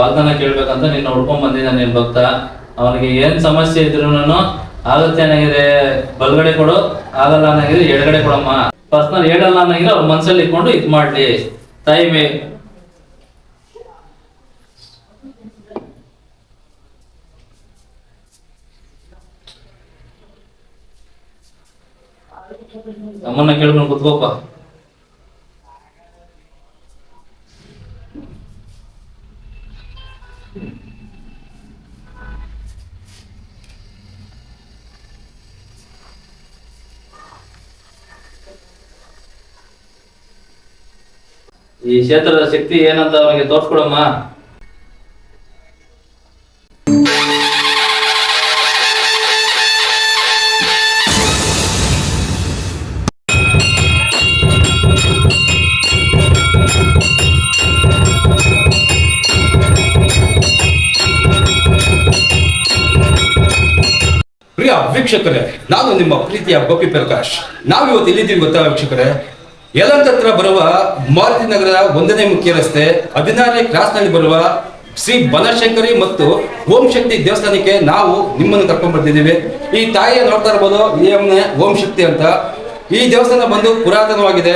ವಾಗ್ದಾನ ಕೇಳ್ಬೇಕಂತ ನಿನ್ನ ಹುಡ್ಕೊಂಡ್ ಬಂದಿದ್ದಾನೆ ನಿನ್ ಭಕ್ತ. ಅವನಿಗೆ ಏನ್ ಸಮಸ್ಯೆ ಇದ್ರು ಆಗತ್ತೆ ಅನ್ನಂಗಿದೆ. ಬಲ್ಗಡೆ ಕೊಡು, ಆಗಲ್ಲ ಅನ್ನಂಗಿದೆ, ಎಡಗಡೆ ಕೊಡಮ್ಮ. ಪರ್ಸನಲ್ ಹೇಳಲ್ಲ ಅನ್ನಂಗಿದೆ, ಅವ್ರ ಮನ್ಸಲ್ಲಿ ಇಟ್ಕೊಂಡು ಇದ್ ಮಾಡ್ಲಿ. ತಾಯಿ ಮೇ ಕೇಳ್ಕೊಂಡು ಕುತ್ಕೋಪ ಈ ಕ್ಷೇತ್ರದ ಶಕ್ತಿ ಏನಂತ ಅವನಿಗೆ ತೋರ್ಸ್ಕೊಡಮ್ಮ. ಪ್ರಿಯ ವೀಕ್ಷಕರೇ, ನಾನು ನಿಮ್ಮ ಪ್ರೀತಿಯ ಗೋಪಿ ಪ್ರಕಾಶ್. ನಾವಿವತ್ತು ಇಲ್ಲಿದ್ದೀವಿ ಗೊತ್ತಾ ವೀಕ್ಷಕರೇ? ಯಲಂಕ ಹತ್ರ ಬರುವ ಮಾರುತಿ ನಗರದ ಒಂದನೇ ಮುಖ್ಯ ರಸ್ತೆ ಹದಿನಾರನೇ ಕ್ರಾಸ್ನಲ್ಲಿ ಬರುವ ಶ್ರೀ ಬನಶಂಕರಿ ಮತ್ತು ಓಂ ಶಕ್ತಿ ದೇವಸ್ಥಾನಕ್ಕೆ ನಾವು ನಿಮ್ಮನ್ನು ಕರ್ಕೊಂಡ್ ಬರ್ತಿದ್ದೀವಿ ಈ ತಾಯಿಯ ನೋಡ್ತಾ ಇರ್ಬೋದು ಓಂ ಶಕ್ತಿ ಅಂತ. ಈ ದೇವಸ್ಥಾನ ಬಂದು ಪುರಾತನವಾಗಿದೆ.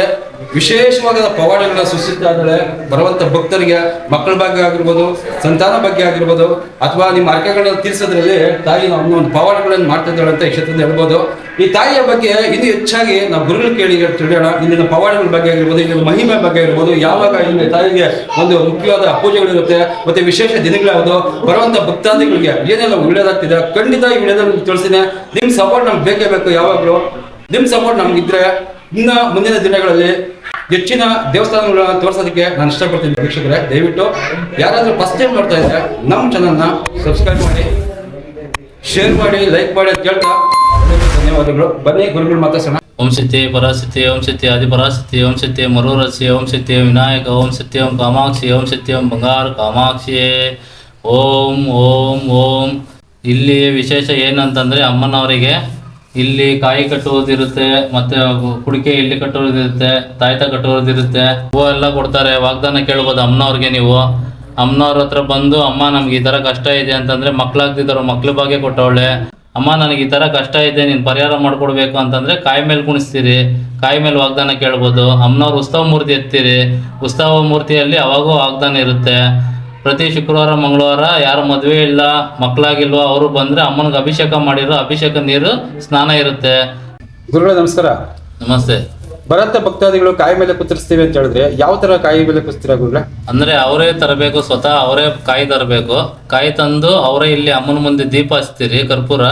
ವಿಶೇಷವಾದ ಪವಾಡಗಳನ್ನ ಸೃಷ್ಟಿಸ್ತಾ ಇದ್ದಾಳೆ ಬರುವಂತ ಭಕ್ತರಿಗೆ ಮಕ್ಕಳ ಬಗ್ಗೆ ಆಗಿರ್ಬೋದು, ಸಂತಾನ ಬಗ್ಗೆ ಆಗಿರ್ಬೋದು, ಅಥವಾ ನಿಮ್ಮ ಅರ್ಕೆಗಳನ್ನ ತೀರಿಸೋದ್ರಲ್ಲಿ ತಾಯಿ ನಾವು ಒಂದು ಪವಾಡಗಳನ್ನು ಮಾಡ್ತಾ ಇದ್ದಾಳೆ ಅಂತ ಈ ಕ್ಷೇತ್ರದಲ್ಲಿ ಹೇಳ್ಬೋದು. ಈ ತಾಯಿಯ ಬಗ್ಗೆ ಇದು ಹೆಚ್ಚಾಗಿ ನಾವು ಗುರುಗಳು ಕೇಳಿ ತಿಳಿಯೋಣ ಇಲ್ಲಿನ ಪವಾಡಗಳ ಬಗ್ಗೆ ಆಗಿರ್ಬೋದು, ಇಲ್ಲಿನ ಮಹಿಮೆ ಬಗ್ಗೆ ಇರ್ಬೋದು ಯಾವಾಗ ಇಲ್ಲಿ ತಾಯಿಗೆ ಒಂದು ಮುಖ್ಯವಾದ ಪೂಜೆಗಳಿರುತ್ತೆ ಮತ್ತೆ ವಿಶೇಷ ದಿನಗಳ್ಯಾವುದು ಬರುವಂತ ಭಕ್ತಾದಿಗಳಿಗೆ ಏನೆಲ್ಲ ಒಳ್ಳೇದಾಗ್ತಿದೆ, ಖಂಡಿತ ಈ ವಿಡಿಯೋದಲ್ಲಿ ತಿಳಿಸಿದೆ ನಿಮ್ ಸಪೋರ್ಟ್ ನಮ್ಗೆ ಬೇಕೇ ಬೇಕು ಯಾವಾಗಲೂ. ನಿಮ್ ಸಪೋರ್ಟ್ ನಮ್ಗಿದ್ರೆ ಇನ್ನ ಮುಂದಿನ ದಿನಗಳಲ್ಲಿ ಹೆಚ್ಚಿನ ದೇವಸ್ಥಾನಗಳನ್ನ ತೋರಿಸೋದಕ್ಕೆ ನಾನು ಇಷ್ಟಪಡ್ತೀನಿ ವೀಕ್ಷಕರೇ. ದಯವಿಟ್ಟು ಯಾರಾದರೂ ಫಸ್ಟ್ ಟೈಮ್ ನೋಡ್ತಾ ಇದ್ರೆ ನಮ್ಮ ಚಾನಲ್ನ ಸಬ್ಸ್ಕ್ರೈಬ್ ಮಾಡಿ ಶೇರ್ ಮಾಡಿ ಲೈಕ್ ಮಾಡಿ ಅಂತ ಕೇಳ್ತಾ ಧನ್ಯವಾದಗಳು. ಬನ್ನಿ ಗುರುಗಳು ಮಾತಾಡ್ಸೋಣ ಓಂ ಸತ್ಯ ಪರಾಸತ್ಯ ಓಂ ಸತ್ಯ ಆದಿಪರಾಸತ್ಯ ಓಂ ಸತ್ಯ ಮರುರಸ್ಯ, ಓಂ ಸತ್ಯ ವಿನಾಯಕ, ಓಂ ಸತ್ಯ ಕಾಮಾಕ್ಷಿ, ಓಂ ಸತ್ಯ ಬಂಗಾರ ಕಾಮಾಕ್ಷಿ ಓಂ ಓಂ ಓಂ. ಇಲ್ಲಿ ವಿಶೇಷ ಏನಂತಂದ್ರೆ ಅಮ್ಮನವರಿಗೆ ಇಲ್ಲಿ ಕಾಯಿ ಕಟ್ಟುವುದಿರುತ್ತೆ, ಮತ್ತೆ ಕುಡಿಕೆ ಇಲ್ಲಿ ಕಟ್ಟುವುದಿರುತ್ತೆ, ತಾಯ್ತ ಕಟ್ಟುವುದಿರುತ್ತೆ. ಹೂವು ಎಲ್ಲ ಕೊಡ್ತಾರೆ. ವಾಗ್ದಾನ ಕೇಳ್ಬೋದು ಅಮ್ಮನವ್ರಿಗೆ ನೀವು. ಅಮ್ಮನವ್ರ ಹತ್ರ ಬಂದು, ಅಮ್ಮ, ನಮ್ಗೆ ಈ ಥರ ಕಷ್ಟ ಇದೆ ಅಂತಂದ್ರೆ ಮಕ್ಳಾಗ್ತಿದ್ದಾರೋ ಮಕ್ಳ ಬಗ್ಗೆ ಕೊಟ್ಟವಳೆ. ಅಮ್ಮ, ನನಗೆ ಈ ಥರ ಕಷ್ಟ ಇದೆ, ನೀನು ಪರಿಹಾರ ಮಾಡ್ಕೊಡ್ಬೇಕು ಅಂತಂದ್ರೆ ಕಾಯಿ ಮೇಲೆ ಕುಣಿಸ್ತೀರಿ. ಕಾಯಿ ಮೇಲೆ ವಾಗ್ದಾನ ಕೇಳ್ಬೋದು. ಅಮ್ಮನವ್ರ ಉತ್ಸವ ಮೂರ್ತಿ ಎತ್ತೀರಿ. ಉತ್ಸವ ಮೂರ್ತಿಯಲ್ಲಿ ಅವಾಗೂ ವಾಗ್ದಾನ ಇರುತ್ತೆ. ಪ್ರತಿ ಶುಕ್ರವಾರ ಮಂಗಳವಾರ ಯಾರು ಮದುವೆ ಇಲ್ಲ ಮಕ್ಕಳಾಗಿಲ್ವೋ ಅವರು ಬಂದ್ರೆ ಅಮ್ಮನಿಗೆ ಅಭಿಷೇಕ ಮಾಡಿರೋ ಅಭಿಷೇಕ ನೀರು ಸ್ನಾನ ಇರುತ್ತೆ. ಗುರುಗಳೇ ನಮಸ್ಕಾರ. ನಮಸ್ತೆ. ಭರತ ಭಕ್ತಾದಿಗಳು ಕಾಯಿ ಮೇಲೆ ಕುತ್ತರಿಸ್ತೀವಿ ಅಂತ ಹೇಳಿದ್ರೆ ಯಾವ ತರ ಕಾಯಿ ಮೇಲೆ ಕುಸ್ತೀರಾ ಗುರುಗಳೇ? ಅಂದ್ರೆ ಅವರೇ ತರಬೇಕು ಸ್ವತಃ ಅವರೇ ಕಾಯಿ ತರಬೇಕು. ಕಾಯಿ ತಂದು ಅವರೇ ಇಲ್ಲಿ ಅಮ್ಮನ ಮುಂದೆ ದೀಪ ಹಚ್ತೀರಿ ಕರ್ಪೂರ.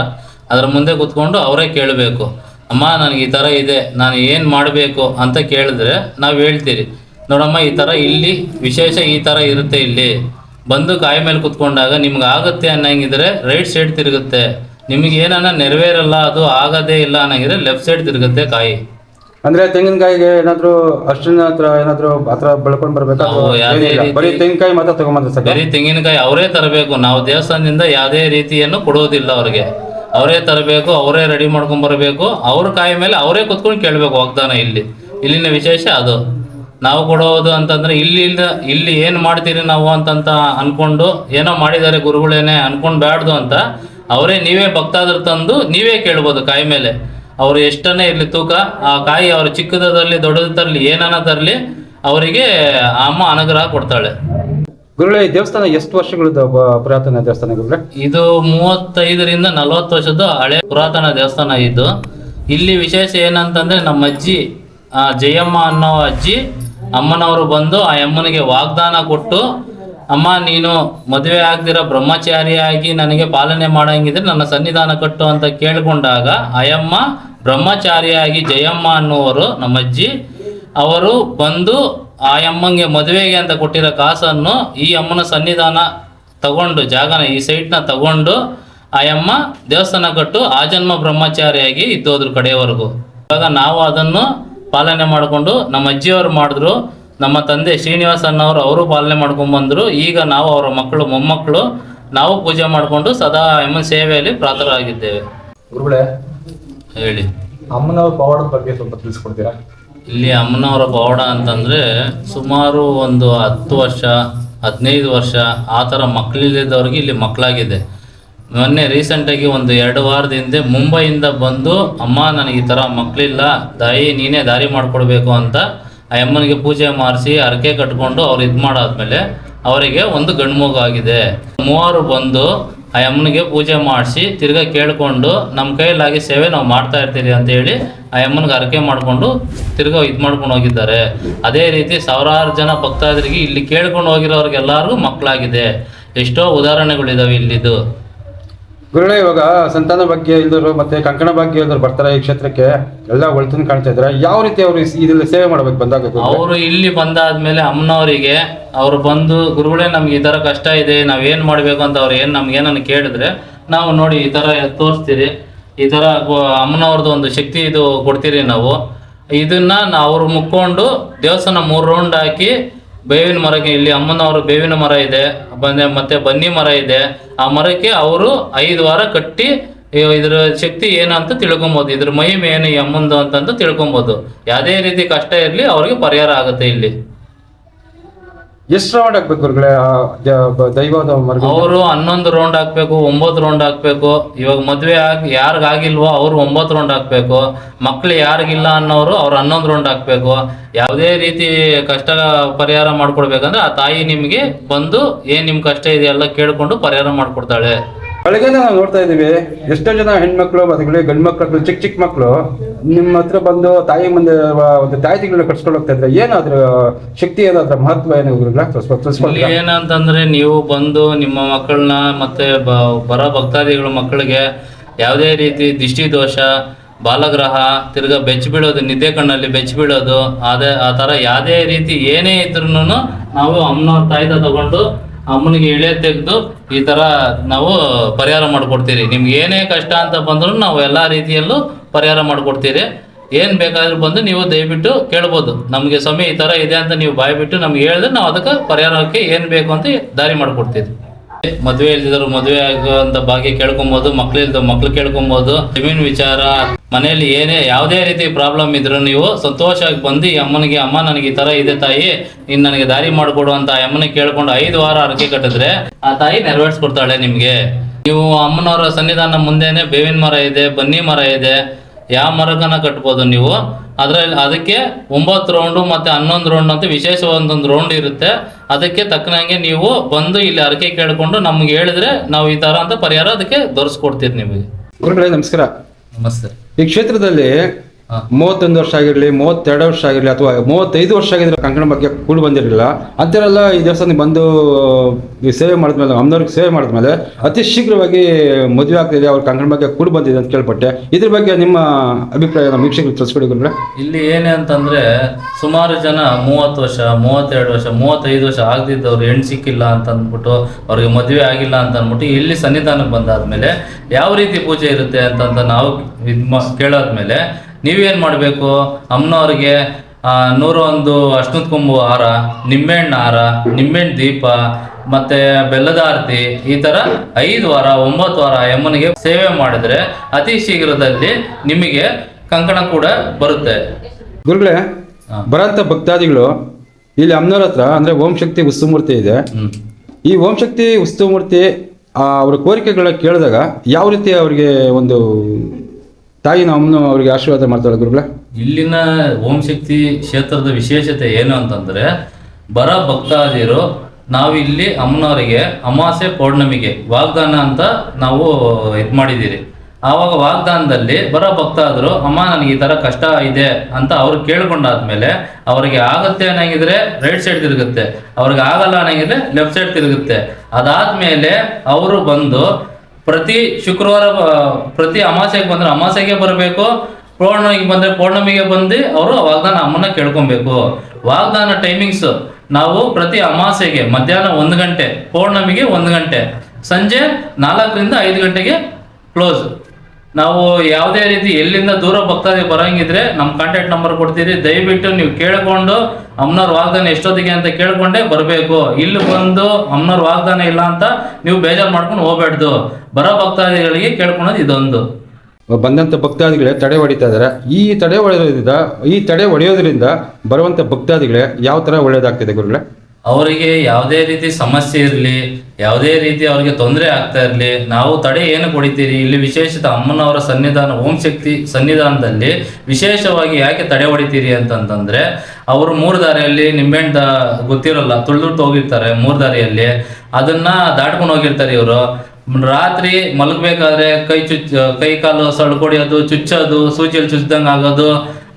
ಅದ್ರ ಮುಂದೆ ಕುತ್ಕೊಂಡು ಅವರೇ ಕೇಳಬೇಕು. ಅಮ್ಮ ನನಗೆ ಈ ತರ ಇದೆ ನಾನು ಏನ್ ಮಾಡಬೇಕು ಅಂತ ಕೇಳಿದ್ರೆ ನಾವು ಹೇಳ್ತೀರಿ. ನೋಡಮ್ಮ ಈ ತರ ಇಲ್ಲಿ ವಿಶೇಷ ಈ ತರ ಇರುತ್ತೆ ಇಲ್ಲಿ. ಬಂದು ಕಾಯಿ ಮೇಲೆ ಕುತ್ಕೊಂಡಾಗ ನಿಮ್ಗೆ ಆಗುತ್ತೆ ಅನ್ನಂಗಿದ್ರೆ ರೈಟ್ ಸೈಡ್ ತಿರುಗುತ್ತೆ. ನಿಮಗೆ ಏನನ್ನ ನೆರವೇರಲ್ಲ ಅದು ಆಗದೇ ಇಲ್ಲ ಅನ್ನಂಗಿದ್ರೆ ಲೆಫ್ಟ್ ಸೈಡ್ ತಿರುಗುತ್ತೆ ಕಾಯಿ. ಅಂದ್ರೆ ತೆಂಗಿನಕಾಯಿಗೆ ಏನಾದ್ರು ಅಷ್ಟಿನ ಹತ್ರ ಏನಾದ್ರು ಹತ್ರ ಬೆಳ್ಕೊಂಡ್ ಬರ್ಬೇಕು ನಾವು ಯಾವುದೇ ಏನಿಲ್ಲ? ಬರೀ ತೆಂಗಿನಕಾಯಿ ಮಾತ್ರ ತಗೊಂಬಂದ್ರೆ ಸರ್ ಬರೀ ತೆಂಗಿನಕಾಯಿ ಅವರೇ ತರಬೇಕು. ನಾವು ದೇವಸ್ಥಾನದಿಂದ ಯಾವುದೇ ರೀತಿಯನ್ನು ಕೊಡೋದಿಲ್ಲ ಅವ್ರಿಗೆ. ಅವರೇ ತರಬೇಕು ಅವರೇ ರೆಡಿ ಮಾಡ್ಕೊಂಡ್ ಬರಬೇಕು. ಅವ್ರ ಕಾಯಿ ಮೇಲೆ ಅವರೇ ಕುತ್ಕೊಂಡು ಕೇಳಬೇಕು ವಾಗ್ದಾನ ಇಲ್ಲಿ. ಇಲ್ಲಿನ ವಿಶೇಷ ಅದು. ನಾವು ಕೊಡೋದು ಅಂತಂದ್ರೆ ಇಲ್ಲಿ ಇಲ್ದ ಇಲ್ಲಿ ಏನು ಮಾಡ್ತೀರಿ ನಾವು ಅಂತಂತ ಅನ್ಕೊಂಡು ಏನೋ ಮಾಡಿದ್ದಾರೆ ಗುರುಗಳೇನೆ ಅನ್ಕೊಂಡ್ ಬ್ಯಾಡ್ದು ಅಂತ ಅವರೇ ನೀವೇ ಭಕ್ತಾದ್ರು ತಂದು ನೀವೇ ಕೇಳ್ಬೋದು ಕಾಯಿ ಮೇಲೆ. ಅವರು ಎಷ್ಟನ್ನೇ ಇರಲಿ ತೂಕ ಆ ಕಾಯಿ ಅವ್ರ ಚಿಕ್ಕದರಲ್ಲಿ ದೊಡ್ಡದ ತರಲಿ ಏನನ್ನ ತರಲಿ ಅವರಿಗೆ ಅಮ್ಮ ಅನುಗ್ರಹ ಕೊಡ್ತಾಳೆ. ಗುರುಗಳೇ ಈ ದೇವಸ್ಥಾನ ಎಷ್ಟು ವರ್ಷಗಳದ್ದು ಪುರಾತನ ದೇವಸ್ಥಾನ ಗುರುಗಳೇ? ಇದು ಮೂವತ್ತೈದರಿಂದ ನಲವತ್ತು ವರ್ಷದ ಹಳೆ ಪುರಾತನ ದೇವಸ್ಥಾನ ಇದು. ಇಲ್ಲಿ ವಿಶೇಷ ಏನಂತಂದ್ರೆ ನಮ್ಮ ಅಜ್ಜಿ ಜಯಮ್ಮ ಅನ್ನೋ ಅಜ್ಜಿ ಅಮ್ಮನವರು ಬಂದು ಆ ಅಮ್ಮನಿಗೆ ವಾಗ್ದಾನ ಕೊಟ್ಟು, ಅಮ್ಮ, ನೀನು ಮದುವೆ ಆಗ್ದಿರೋ ಬ್ರಹ್ಮಚಾರಿಯಾಗಿ ನನಗೆ ಪಾಲನೆ ಮಾಡಂಗಿದ್ರೆ ನನ್ನ ಸನ್ನಿಧಾನ ಕಟ್ಟು ಅಂತ ಕೇಳಿಕೊಂಡಾಗ ಅಯಮ್ಮ ಬ್ರಹ್ಮಚಾರಿಯಾಗಿ ಜಯಮ್ಮ ಅನ್ನುವರು ನಮ್ಮ ಅಜ್ಜಿ ಅವರು ಬಂದು ಆ ಅಮ್ಮಂಗೆ ಮದುವೆಗೆ ಅಂತ ಕೊಟ್ಟಿರೋ ಕಾಸನ್ನು ಈ ಅಮ್ಮನ ಸನ್ನಿಧಾನ ತಗೊಂಡು, ಜಾಗನ ಈ ಸೈಟ್ನ ತಗೊಂಡು ಆ ದೇವಸ್ಥಾನ ಕಟ್ಟು ಆ ಜನ್ಮ ಬ್ರಹ್ಮಚಾರಿಯಾಗಿ ಇದ್ದೋದ್ರ ಕಡೆಯವರೆಗೂ. ಇವಾಗ ನಾವು ಅದನ್ನು ಪಾಲನೆ ಮಾಡಿಕೊಂಡು ನಮ್ಮ ಅಜ್ಜಿಯವರು ಮಾಡಿದ್ರು ನಮ್ಮ ತಂದೆ ಶ್ರೀನಿವಾಸ ಅನ್ನೋರು ಅವರು ಪಾಲನೆ ಮಾಡ್ಕೊಂಡು ಬಂದರು. ಈಗ ನಾವು ಅವರ ಮಕ್ಕಳು ಮೊಮ್ಮಕ್ಕಳು ನಾವು ಪೂಜೆ ಮಾಡಿಕೊಂಡು ಸದಾ ಅಮ್ಮನ ಸೇವೆಯಲ್ಲಿ ಪ್ರಾತರಾಗಿದ್ದೇವೆ. ಗುರುಗಳೇ ಹೇಳಿ. ಅಮ್ಮನವ್ರ ಪವಾಡದ ಬಗ್ಗೆ ಸ್ವಲ್ಪ ತಿಳಿಸ್ಕೊಡ್ತೀರಾ? ಇಲ್ಲಿ ಅಮ್ಮನವರ ಪವಾಡ ಅಂತಂದ್ರೆ ಸುಮಾರು ಒಂದು ಹತ್ತು ವರ್ಷ ಹದಿನೈದು ವರ್ಷ ಆ ಥರ ಮಕ್ಕಳಿಲ್ಲದವ್ರಿಗೆ ಇಲ್ಲಿ ಮಕ್ಕಳಾಗಿದೆ. ಮೊನ್ನೆ ರೀಸೆಂಟಾಗಿ ಒಂದು ಎರಡು ವಾರದ ಹಿಂದೆ ಮುಂಬೈಯಿಂದ ಬಂದು, ಅಮ್ಮ, ನನಗೆ ಈ ಥರ ಮಕ್ಕಳಿಲ್ಲ ತಾಯಿ ನೀನೇ ದಾರಿ ಮಾಡಿಕೊಡ್ಬೇಕು ಅಂತ ಆ ಅಮ್ಮನಿಗೆ ಪೂಜೆ ಮಾಡಿಸಿ ಹರಕೆ ಕಟ್ಕೊಂಡು ಅವ್ರು ಇದು ಮಾಡಾದ್ಮೇಲೆ ಅವರಿಗೆ ಒಂದು ಗಂಡು ಆಗಿದೆ. ಮೂವರು ಬಂದು ಆ ಅಮ್ಮನಿಗೆ ಪೂಜೆ ಮಾಡಿಸಿ ತಿರ್ಗಾ ಕೇಳಿಕೊಂಡು ನಮ್ಮ ಕೈಲಾಗಿ ಸೇವೆ ನಾವು ಮಾಡ್ತಾ ಇರ್ತೀರಿ ಅಂತ ಹೇಳಿ ಆ ಅಮ್ಮನಿಗೆ ಹರಕೆ ಮಾಡಿಕೊಂಡು ತಿರ್ಗಾ ಇದು ಮಾಡ್ಕೊಂಡು ಹೋಗಿದ್ದಾರೆ. ಅದೇ ರೀತಿ ಸಾವಿರಾರು ಜನ ಭಕ್ತಾದರಿಗೆ ಇಲ್ಲಿ ಕೇಳ್ಕೊಂಡು ಹೋಗಿರೋರಿಗೆಲ್ಲರಿಗೂ ಮಕ್ಕಳಾಗಿದೆ ಎಷ್ಟೋ ಉದಾಹರಣೆಗಳಿದಾವೆ ಇಲ್ಲಿದು. ಗುರುಗಳೇ, ಇವಾಗ ಸಂತಾನ ಭಾಗ್ಯ ಇಲ್ದರು ಮತ್ತೆ ಕಂಕಣ ಭಾಗ್ಯ ಇಲ್ದರು ಬರ್ತಾರೆ ಈ ಕ್ಷೇತ್ರಕ್ಕೆ, ಎಲ್ಲ ಒಳ್ತನ ಕಾಣ್ತಾ ಇದ್ದಾರೆ. ಯಾವ ರೀತಿ ಅವರು ಇದರಲ್ಲಿ ಸೇವೆ ಮಾಡ್ಬೇಕು ಬಂದಾಗ? ಅವರು ಇಲ್ಲಿ ಬಂದಾದ್ಮೇಲೆ ಅಮ್ಮನವರಿಗೆ, ಅವ್ರು ಬಂದು, ಗುರುಗಳೇ, ನಮ್ಗೆ ಈ ತರ ಕಷ್ಟ ಇದೆ ನಾವೇನು ಮಾಡಬೇಕು ಅಂತ ಅವ್ರು ಏನು ನಮ್ಗೆ ಏನನ್ನು ಕೇಳಿದ್ರೆ, ನಾವು ನೋಡಿ ಈ ತರ ತೋರಿಸ್ತೀರಿ. ಈ ತರ ಅಮ್ಮನವ್ರದ್ದು ಒಂದು ಶಕ್ತಿ ಇದು ಕೊಡ್ತೀರಿ ನಾವು. ಇದನ್ನ ನಾವು ಅವ್ರು ಮುಕ್ಕೊಂಡು ದೇವಸ್ಥಾನ ಮೂರು ರೌಂಡ್ ಹಾಕಿ ಬೇವಿನ ಮರಕ್ಕೆ ಇಲ್ಲಿ ಅಮ್ಮನವರು ಬೇವಿನ ಮರ ಇದೆ, ಬಂದೆ ಮತ್ತೆ ಬನ್ನಿ ಮರ ಇದೆ. ಆ ಮರಕ್ಕೆ ಅವರು ಐದು ವಾರ ಕಟ್ಟಿ ಇದ್ರ ಶಕ್ತಿ ಏನು ಅಂತ ತಿಳ್ಕೊಬೋದು. ಇದ್ರ ಮಹಿಮೆ ಏನು ಈ ಅಮ್ಮಂದು ಅಂತಂದು ತಿಳ್ಕೊಬೋದು. ಯಾವುದೇ ರೀತಿ ಕಷ್ಟ ಇರಲಿ ಅವ್ರಿಗೆ ಪರಿಹಾರ ಆಗುತ್ತೆ ಇಲ್ಲಿ. ಎಷ್ಟು ರೌಂಡ್ ಹಾಕ್ಬೇಕು ಗುರುಗಳೇ? ದೈವದ ಅವರು ಹನ್ನೊಂದು ರೌಂಡ್ ಹಾಕ್ಬೇಕು, ಒಂಬತ್ತು ರೌಂಡ್ ಹಾಕ್ಬೇಕು. ಇವಾಗ ಮದ್ವೆ ಆಗಿ, ಯಾರಿಗಾಗಿಲ್ವೋ ಅವ್ರು ಒಂಬತ್ತು ರೌಂಡ್ ಹಾಕ್ಬೇಕು. ಮಕ್ಳು ಯಾರಿಗಿಲ್ಲ ಅನ್ನೋರು ಅವ್ರು ಹನ್ನೊಂದು ರೌಂಡ್ ಹಾಕ್ಬೇಕು. ಯಾವುದೇ ರೀತಿ ಕಷ್ಟ ಪರಿಹಾರ ಮಾಡ್ಕೊಡ್ಬೇಕಂದ್ರೆ ಆ ತಾಯಿ ನಿಮಗೆ ಬಂದು ಏನ್ ನಿಮ್ ಕಷ್ಟ ಇದೆಯಲ್ಲ ಕೇಳ್ಕೊಂಡು ಪರಿಹಾರ ಮಾಡ್ಕೊಡ್ತಾಳೆ. ಬೆಳಗ್ಗೆನೆ ನಾವು ನೋಡ್ತಾ ಇದೀವಿ ಎಷ್ಟೋ ಜನ ಹೆಣ್ಮಕ್ಳು ಮತ್ತೆ ಗಂಡು ಮಕ್ಳು ಚಿಕ್ಕ ಚಿಕ್ಕ ಮಕ್ಳು ನಿಮ್ಮ ಹತ್ರ ಬಂದು ತಾಯಿ ಮುಂದೆ ಒಂದು ಒಂದು ತಾಯಿತಿಗಳನ್ನ ಕಟ್ಸ್ಕೊಂಡು ಹೋಗ್ತಾ ಇದ್ರೆ ಏನು ಅದ್ರ ಶಕ್ತಿ ಏನು ಅದ್ರ ಮಹತ್ವ ಏನು ಗುರುಗಳೇ? ಏನಂತಂದ್ರೆ ನೀವು ಬಂದು ನಿಮ್ಮ ಮಕ್ಕಳನ್ನ ಮತ್ತೆ ಬರೋ ಭಕ್ತಾದಿಗಳ ಮಕ್ಕಳಿಗೆ ಯಾವುದೇ ರೀತಿ ದೃಷ್ಟಿ ದೋಷ ಬಾಲಗ್ರಹ ತಿರ್ಗಾ ಬೆಚ್ಚ ಬೀಳೋದು ನಿದ್ದೆ ಕಣ್ಣಲ್ಲಿ ಬೆಚ್ಚ ಬೀಳೋದು ಅದೇ ಆ ಥರ ಯಾವುದೇ ರೀತಿ ಏನೇ ಇದ್ರೂ ನಾವು ಅಮ್ಮನವ್ರ ತಾಯ್ದ ತಗೊಂಡು ಅಮ್ಮನಿಗೆ ಇಳೆ ತೆಗೆದು ಈ ಥರ ನಾವು ಪರಿಹಾರ ಮಾಡಿಕೊಡ್ತೀರಿ. ನಿಮ್ಗೆ ಏನೇ ಕಷ್ಟ ಅಂತ ಬಂದರೂ ನಾವು ಎಲ್ಲ ರೀತಿಯಲ್ಲೂ ಪರಿಹಾರ ಮಾಡಿಕೊಡ್ತೀರಿ. ಏನು ಬೇಕಾದ್ರೂ ಬಂದು ನೀವು ದಯವಿಟ್ಟು ಕೇಳ್ಬೋದು. ನಮಗೆ ಸಮಯ ಈ ಥರ ಇದೆ ಅಂತ ನೀವು ಬಾಯ್ಬಿಟ್ಟು ನಮ್ಗೆ ಹೇಳಿದ್ರೆ ನಾವು ಅದಕ್ಕೆ ಪರಿಹಾರಕ್ಕೆ ಏನು ಬೇಕು ಅಂತ ದಾರಿ ಮಾಡಿಕೊಡ್ತೀವಿ. ಮದುವೆ ಇಲ್ದಿದ್ರು ಮದುವೆ ಆಗುವಂತ ಭಾಗ್ಯ ಕೇಳ್ಕೊಬಹುದು ಮಕ್ಳು ಇಲ್ದ ಮಕ್ಳು ಕೇಳ್ಕೊಬಹುದು ಜಮೀನ್ ವಿಚಾರ, ಮನೆಯಲ್ಲಿ ಏನೇ ಯಾವುದೇ ರೀತಿ ಪ್ರಾಬ್ಲಮ್ ಇದ್ರು ನೀವು ಸಂತೋಷವಾಗಿ ಬಂದು ಅಮ್ಮನಿಗೆ, ಅಮ್ಮ, ನನಗೆ ಈ ತರ ಇದೆ ತಾಯಿ, ನೀನ್ ನನಗೆ ದಾರಿ ಮಾಡಿಕೊಡು ಅಂತ ಆ ಅಮ್ಮನಿಗೆ ಕೇಳ್ಕೊಂಡು ಐದು ವಾರ ಅರಕೆ ಕಟ್ಟಿದ್ರೆ ಆ ತಾಯಿ ನೆರವೇರಿಸ್ಕೊಡ್ತಾಳೆ ನಿಮ್ಗೆ. ನೀವು ಅಮ್ಮನವರ ಸನ್ನಿಧಾನ ಮುಂದೆನೆ ಬೇವಿನ ಮರ ಇದೆ, ಬನ್ನಿ ಮರ ಇದೆ. ಯಾವ ಮರಗನ ಕಟ್ಬೋದು ನೀವು? ಅದ್ರಲ್ಲಿ ಅದಕ್ಕೆ ಒಂಬತ್ತು ರೌಂಡು ಮತ್ತೆ ಹನ್ನೊಂದು ರೌಂಡ್ ಅಂತ ವಿಶೇಷವಾದ ಒಂದು ರೌಂಡ್ ಇರುತ್ತೆ. ಅದಕ್ಕೆ ತಕ್ಕನಂಗೆ ನೀವು ಬಂದು ಇಲ್ಲಿ ಅರಕೆ ಕೇಳಿಕೊಂಡು ನಮ್ಗೆ ಹೇಳಿದ್ರೆ ನಾವು ಈ ತರ ಅಂತ ಪರಿಹಾರ ಅದಕ್ಕೆ ದೊರಸ್ಕೊಡ್ತೀವಿ ನಿಮಗೆ. ಗುರುಗಳೇ ನಮಸ್ಕಾರ. ನಮಸ್ತೆ. ಈ ಕ್ಷೇತ್ರದಲ್ಲಿ. ಮೂವತ್ತೊಂದು ವರ್ಷ ಆಗಿರಲಿ ಮೂವತ್ತೆರಡು ವರ್ಷ ಆಗಿರಲಿ ಅಥವಾ ಮೂವತ್ತೈದು ವರ್ಷ ಆಗಿದ್ರೆ ಕಂಕಣ ಬಗ್ಗೆ ಕೂಡಿ ಬಂದಿರಲಿಲ್ಲ. ಅಂಥವರೆಲ್ಲ ಈ ದೇವಸ್ಥಾನಕ್ಕೆ ಬಂದು ಈ ಸೇವೆ ಮಾಡಿದ್ಮೇಲೆ ಅಮ್ಮನವ್ರಿಗೆ ಸೇವೆ ಮಾಡಿದ್ಮೇಲೆ ಅತಿ ಶೀಘ್ರವಾಗಿ ಮದುವೆ ಆಗ್ತಿದೆ ಅವ್ರ ಕಂಕಣ ಬಗ್ಗೆ ಕೂಡ ಬಂದಿದೆ ಅಂತ ಕೇಳ್ಪಟ್ಟೆ. ಇದ್ರ ಬಗ್ಗೆ ನಿಮ್ಮ ಅಭಿಪ್ರಾಯ ನಮ್ಮ ವೀಕ್ಷಕರಿಗೆ ತಿಳಿಸ್ಕೊಡಿ ಗುರುಗಳೇ. ಇಲ್ಲಿ ಏನೇ ಅಂತಂದ್ರೆ ಸುಮಾರು ಜನ ಮೂವತ್ತು ವರ್ಷ ಮೂವತ್ತೆರಡು ವರ್ಷ ಮೂವತ್ತೈದು ವರ್ಷ ಆಗದಿದ್ದವ್ರು ಹೆಣ್ಣು ಸಿಕ್ಕಿಲ್ಲ ಅಂತ ಅಂದ್ಬಿಟ್ಟು ಅವ್ರಿಗೆ ಮದುವೆ ಆಗಿಲ್ಲ ಅಂತ ಅಂದ್ಬಿಟ್ಟು ಇಲ್ಲಿ ಸನ್ನಿಧಾನಕ್ಕೆ ಬಂದಾದ್ಮೇಲೆ ಯಾವ ರೀತಿ ಪೂಜೆ ಇರುತ್ತೆ ಅಂತ ನಾವು ಇದು ಕೇಳಾದ್ಮೇಲೆ ನೀವೇನು ಮಾಡಬೇಕು? ಅಮ್ಮನವ್ರಿಗೆ ಆ, ನೂರ ಒಂದು ಅಷ್ಟೊಂದು ಕೊಂಬು ಹಾರ ನಿಂಬೆಹಣ್ಣು ಹಾರ ನಿಂಬೆಹಣ್ಣು ದೀಪ ಮತ್ತೆ ಬೆಲ್ಲದ ಆರತಿ ಈ ಥರ ಐದು ವಾರ ಒಂಬತ್ತು ವಾರ ಯಮ್ಮನಿಗೆ ಸೇವೆ ಮಾಡಿದರೆ ಅತಿ ಶೀಘ್ರದಲ್ಲಿ ನಿಮಗೆ ಕಂಕಣ ಕೂಡ ಬರುತ್ತೆ. ಗುರುಗಳೇ ಬರಂತ ಭಕ್ತಾದಿಗಳು ಇಲ್ಲಿ ಅಮ್ಮನವ್ರ ಹತ್ರ ಅಂದರೆ ಓಂ ಶಕ್ತಿ ಉತ್ಸವಮೂರ್ತಿ ಇದೆ. ಈ ಓಂ ಶಕ್ತಿ ಉತ್ಸವಮೂರ್ತಿ ಮೂರ್ತಿ ಅವರ ಕೋರಿಕೆಗಳನ್ನ ಕೇಳಿದಾಗ ಯಾವ ರೀತಿ ಅವರಿಗೆ ಒಂದು ತಾಯಿನ ನಮ್ಮನ್ನು ಅವರಿಗೆ ಆಶೀರ್ವಾದ ಮಾಡ್ತಾಳೆ ಗುರುಗಳ. ಇಲ್ಲಿನ ಓಂ ಶಕ್ತಿ ಕ್ಷೇತ್ರದ ವಿಶೇಷತೆ ಏನು ಅಂತಂದ್ರೆ, ಬರ ಭಕ್ತಾದಿರು ನಾವಿಲ್ಲಿ ಅಮ್ಮನವರಿಗೆ ಅಮಾಸೆ ಪೌರ್ಣಮಿಗೆ ವಾಗ್ದಾನ ಅಂತ ನಾವು ಇದು ಮಾಡಿದ್ದೀರಿ. ಆವಾಗ ವಾಗ್ದಾನದಲ್ಲಿ ಬರೋ ಭಕ್ತಾದರು, ಅಮ್ಮ, ನನಗೆ ಈ ಥರ ಕಷ್ಟ ಇದೆ ಅಂತ ಅವ್ರು ಕೇಳ್ಕೊಂಡಾದ್ಮೇಲೆ ಅವರಿಗೆ ಆಗುತ್ತೆ ಅನ್ನಂಗಿದ್ರೆ ರೈಟ್ ಸೈಡ್ ತಿರುಗುತ್ತೆ. ಅವ್ರಿಗೆ ಆಗಲ್ಲ ಅನ್ನಂಗಿದ್ರೆ ಲೆಫ್ಟ್ ಸೈಡ್ ತಿರುಗುತ್ತೆ. ಅದಾದ್ಮೇಲೆ ಅವರು ಬಂದು ಪ್ರತಿ ಶುಕ್ರವಾರ ಪ್ರತಿ ಅಮಾಸೆಗೆ ಬಂದರೆ ಅಮಾಸೆಗೆ ಬರಬೇಕು, ಪೌರ್ಣಮಿಗೆ ಬಂದರೆ ಪೌರ್ಣಮಿಗೆ ಬಂದು ಅವರು ವಾಗ್ದಾನ ಅಮ್ಮನ ಕೇಳ್ಕೊಬೇಕು. ವಾಗ್ದಾನ ಟೈಮಿಂಗ್ಸ್ ನಾವು ಪ್ರತಿ ಅಮಾಸೆಗೆ ಮಧ್ಯಾಹ್ನ ಒಂದು ಗಂಟೆ, ಪೌರ್ಣಮಿಗೆ ಒಂದು ಗಂಟೆ, ಸಂಜೆ ನಾಲ್ಕರಿಂದ ಐದು ಗಂಟೆಗೆ ಕ್ಲೋಸ್ ನಾವು ಯಾವುದೇ ರೀತಿ ಎಲ್ಲಿಂದ ದೂರ ಭಕ್ತಾದಿ ಬರಂಗಿದ್ರೆ ನಮ್ಮ ಕಾಂಟ್ಯಾಕ್ಟ್ ನಂಬರ್ ಕೊಡ್ತೀರಿ. ದಯವಿಟ್ಟು ನೀವು ಕೇಳಿಕೊಂಡು ಅಮ್ಮನವ್ರ ವಾಗ್ದಾನ ಎಷ್ಟೊತ್ತಿಗೆ ಅಂತ ಕೇಳ್ಕೊಂಡೇ ಬರಬೇಕು. ಇಲ್ಲಿ ಬಂದು ಅಮ್ಮನವ್ರ ವಾಗ್ದಾನ ಇಲ್ಲ ಅಂತ ನೀವು ಬೇಜಾರು ಮಾಡ್ಕೊಂಡು ಹೋಗ್ಬೇಡ್ದು. ಬರೋ ಭಕ್ತಾದಿಗಳಿಗೆ ಕೇಳ್ಕೊಳೋದು ಇದೊಂದು. ಬಂದಂಥ ಭಕ್ತಾದಿಗಳೇ ತಡೆ ಹೊಡಿತಾ ಇದ್ದಾರೆ ಈ ತಡೆ ಹೊಡೆಯೋದ್ರಿಂದ, ಈ ತಡೆ ಹೊಡೆಯೋದ್ರಿಂದ ಬರುವಂಥ ಭಕ್ತಾದಿಗಳೇ ಯಾವ ಥರ ಒಳ್ಳೆಯದಾಗ್ತಿದೆ ಗುರುಗಳೇ? ಅವರಿಗೆ ಯಾವುದೇ ರೀತಿ ಸಮಸ್ಯೆ ಇರಲಿ, ಯಾವುದೇ ರೀತಿ ಅವರಿಗೆ ತೊಂದರೆ ಆಗ್ತಾ ಇರಲಿ, ನಾವು ತಡೆ ಏನು ಕೊಡಿತೀರಿ? ಇಲ್ಲಿ ವಿಶೇಷತ ಅಮ್ಮನವರ ಸನ್ನಿಧಾನ, ಓಂ ಶಕ್ತಿ ಸನ್ನಿಧಾನದಲ್ಲಿ ವಿಶೇಷವಾಗಿ ಯಾಕೆ ತಡೆ ಹೊಡಿತೀರಿ ಅಂತಂತಂದ್ರೆ, ಅವರು ಮೂರು ದಾರಿಯಲ್ಲಿ ನಿಂಬೆಹಣ್ಣು ಗೊತ್ತಿರೋಲ್ಲ ಗೊತ್ತಿರಲ್ಲ ತುಳಿದುಟ್ಟು ಹೋಗಿರ್ತಾರೆ ಮೂರು ದಾರಿಯಲ್ಲಿ. ಅದನ್ನ ದಾಟ್ಕೊಂಡು ಹೋಗಿರ್ತಾರೆ ಇವರು. ರಾತ್ರಿ ಮಲಗಬೇಕಾದ್ರೆ ಕೈ ಚುಚ್ಚ, ಕೈ ಕಾಲು ಸಳ್ಕೊಡಿಯೋದು ಚುಚ್ಚೋದು, ಸೂಜಿಯಲ್ಲಿ ಚುಚ್ದಂಗೆ ಆಗೋದು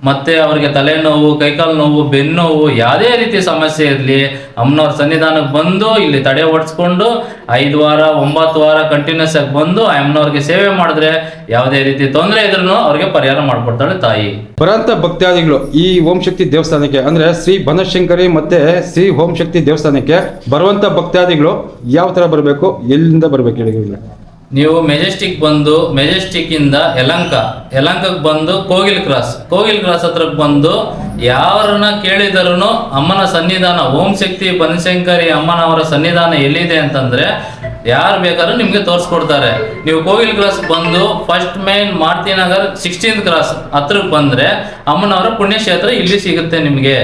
ಮತ್ತೆ ಅವರಿಗೆ ತಲೆನೋವು, ಕೈಕಾಲು ನೋವು ಬೆನ್ನೋವು ಯಾವುದೇ ರೀತಿ ಸಮಸ್ಯೆ ಇರಲಿ, ಅಮ್ಮನವ್ರ ಸನ್ನಿಧಾನಕ್ಕೆ ಬಂದು ಇಲ್ಲಿ ತಡೆ ಓಡಿಸ್ಕೊಂಡು ಐದು ವಾರ, ಒಂಬತ್ತು ವಾರ ಕಂಟಿನ್ಯೂಸ್ ಆಗಿ ಬಂದು ಅಮ್ಮನವ್ರಿಗೆ ಸೇವೆ ಮಾಡಿದ್ರೆ ಯಾವುದೇ ರೀತಿ ತೊಂದರೆ ಇದ್ರೂ ಅವ್ರಿಗೆ ಪರಿಹಾರ ಮಾಡಿಕೊಡ್ತಾಳೆ ತಾಯಿ ಬರಂತ ಭಕ್ತಾದಿಗಳು, ಈ ಓಂ ಶಕ್ತಿ ದೇವಸ್ಥಾನಕ್ಕೆ ಅಂದ್ರೆ ಶ್ರೀ ಬನಶಂಕರಿ ಮತ್ತೆ ಶ್ರೀ ಓಂ ಶಕ್ತಿ ದೇವಸ್ಥಾನಕ್ಕೆ ಬರುವಂತ ಭಕ್ತಾದಿಗಳು ಯಾವ ತರ ಬರಬೇಕು, ಎಲ್ಲಿಂದ ಬರಬೇಕು ಹೇಳಿ? ನೀವು ಮೆಜೆಸ್ಟಿಕ್ ಬಂದು ಮೆಜೆಸ್ಟಿಕ್ ಇಂದ ಯಲಂಕ ಯಲಂಕಕ್ಕೆ ಬಂದು ಕೋಗಿಲ್ ಕ್ರಾಸ್ ಕೋಗಿಲ್ ಕ್ರಾಸ್ ಹತ್ರಕ್ಕೆ ಬಂದು ಯಾರನ್ನ ಕೇಳಿದರೂ ಅಮ್ಮನ ಸನ್ನಿಧಾನ ಓಂ ಶಕ್ತಿ ಬನಶಂಕರಿ ಅಮ್ಮನವರ ಸನ್ನಿಧಾನ ಎಲ್ಲಿದೆ ಅಂತಂದ್ರೆ ಯಾರು ಬೇಕಾದ್ರೂ ನಿಮ್ಗೆ ತೋರಿಸ್ಕೊಡ್ತಾರೆ. ನೀವು ಕೋಗಿಲ್ ಕ್ರಾಸ್ ಬಂದು first main Maruthi Nagar sixteen cross ಹತ್ರಕ್ಕೆ ಬಂದ್ರೆ ಅಮ್ಮನವರ ಪುಣ್ಯಕ್ಷೇತ್ರ ಇಲ್ಲಿ ಸಿಗುತ್ತೆ ನಿಮಗೆ.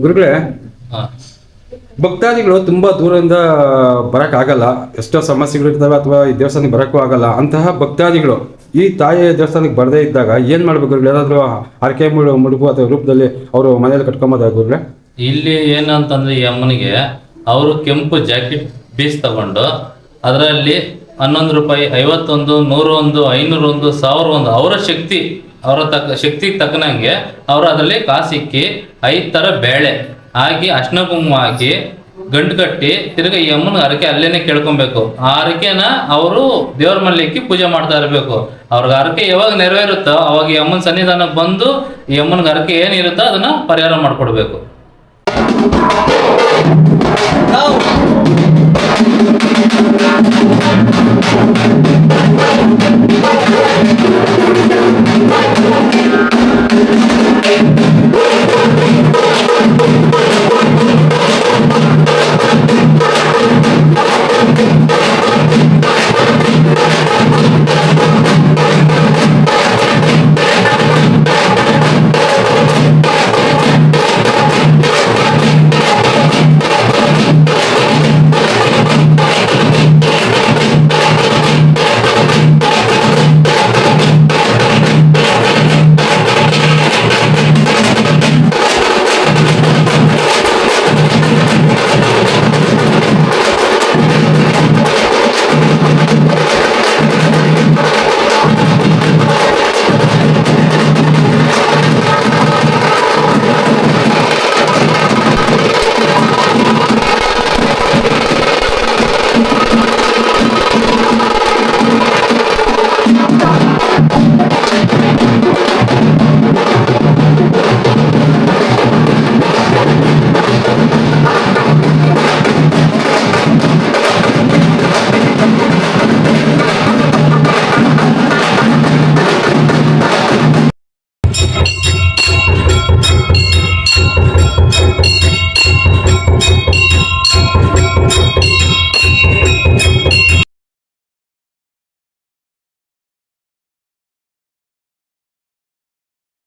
ಗುರುಗಳೇ ಹಾ. ಭಕ್ತಾದಿಗಳು ತುಂಬಾ ದೂರದಿಂದ ಬರಕ್ ಆಗಲ್ಲ ಎಷ್ಟೋ ಸಮಸ್ಯೆಗಳು ಇರ್ತವೆ ಅಥವಾ ಈ ದೇವಸ್ಥಾನಕ್ಕೆ ಬರೋಕ್ಕೂ ಆಗಲ್ಲ. ಅಂತಹ ಭಕ್ತಾದಿಗಳು ಈ ತಾಯಿಯ ದೇವಸ್ಥಾನಕ್ಕೆ ಬರದೇ ಇದ್ದಾಗ ಏನು ಮಾಡ್ಬೇಕು? ಏನಾದ್ರು ಹರಕೆ ಮುಡುಪು ಅಥವಾ ರೂಪದಲ್ಲಿ ಅವರು ಮನೆಯಲ್ಲಿ ಕಟ್ಕೊಂಬೋದ ಗುರುಗಳೇ? ಇಲ್ಲಿ ಏನಂತಂದ್ರೆ ಈ ಅಮ್ಮನಿಗೆ ಅವರು ಕೆಂಪು ಜಾಕೆಟ್ ಬೀಸ್ ತಗೊಂಡು ಅದರಲ್ಲಿ ಹನ್ನೊಂದು ರೂಪಾಯಿ, ಐವತ್ತೊಂದು ನೂರು ಒಂದು ಐನೂರು ಒಂದು ಸಾವಿರ ಒಂದು ಅವರ ಶಕ್ತಿ, ಅವರ ತಕ್ಕ ಶಕ್ತಿಗೆ ತಕ್ಕನಂಗೆ ಅವರು ಅದರಲ್ಲಿ ಕಾಸಿಕ್ಕಿ ಐದು ಥರ ಬೇಳೆ ಹಾಕಿ ಅಶ್ನ ಕುಂಕುಮ ಹಾಕಿ ಗಂಟು ಕಟ್ಟಿ ತಿರ್ಗಾ ಈ ಅಮ್ಮನ ಹರಕೆ ಅಲ್ಲೇನೆ ಕೇಳ್ಕೊಬೇಕು. ಆ ಹರಕೆನ ಅವರು ದೇವ್ರ ಮಲ್ಲಿಕ್ಕಿ ಪೂಜೆ ಮಾಡ್ತಾ ಇರಬೇಕು. ಅವ್ರಿಗೆ ಹರಕೆ ಯಾವಾಗ ನೆರವೇರುತ್ತೋ ಅವಾಗ ಯಮ್ಮನ ಸನ್ನಿಧಾನಕ್ಕೆ ಬಂದು ಈ ಅಮ್ಮನ ಹರಕೆ ಏನಿರುತ್ತೋ ಅದನ್ನ ಪರಿಹಾರ ಮಾಡ್ಕೊಡ್ಬೇಕು.